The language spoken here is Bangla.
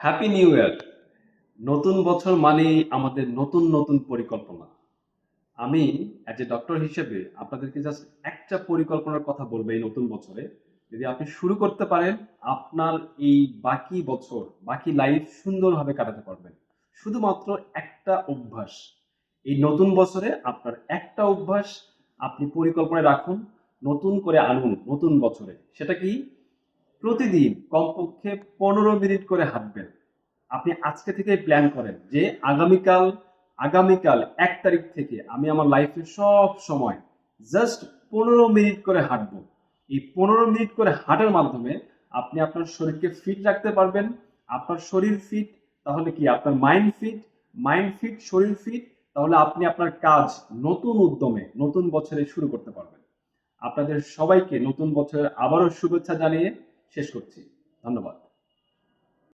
হ্যাপি নিউ ইয়ার নতুন বছর মানেই আমাদের নতুন নতুন পরিকল্পনা। আমি অ্যাজ এ ডক্টর হিসেবে, আপনাদেরকে জাস্ট একটা পরিকল্পনার কথা বলব এই নতুন বছরে। যদি আপনি শুরু করতে পারেন, আপনার এই বাকি বছর, বাকি লাইফ সুন্দরভাবে কাটাতে পারবেন। শুধুমাত্র একটা অভ্যাস। এই নতুন বছরে আপনার একটা অভ্যাস আপনি পরিকল্পনায় রাখুন, নতুন করে আনুন নতুন বছরে। সেটা কি? প্রতিদিন কমপক্ষে পনেরো মিনিট করে হাঁটবেন। আপনি আজকে থেকে প্ল্যান করেন যে আগামীকাল আগামীকাল এক তারিখ থেকে আমি আমার লাইফে সব সময় জাস্ট পনেরো মিনিট করে হাঁটব। এই পনেরো মিনিট করে হাঁটার মাধ্যমে আপনি আপনার শরীরকে ফিট রাখতে পারবেন। আপনার শরীর ফিট তাহলে কি আপনার মাইন্ড ফিট মাইন্ড ফিট শরীর ফিট তাহলে আপনি আপনার কাজ নতুন উদ্যমে, নতুন বছরে শুরু করতে পারবেন। আপনাদের সবাইকে নতুন বছরের আবারও শুভেচ্ছা জানিয়ে শেষ করছি। ধন্যবাদ।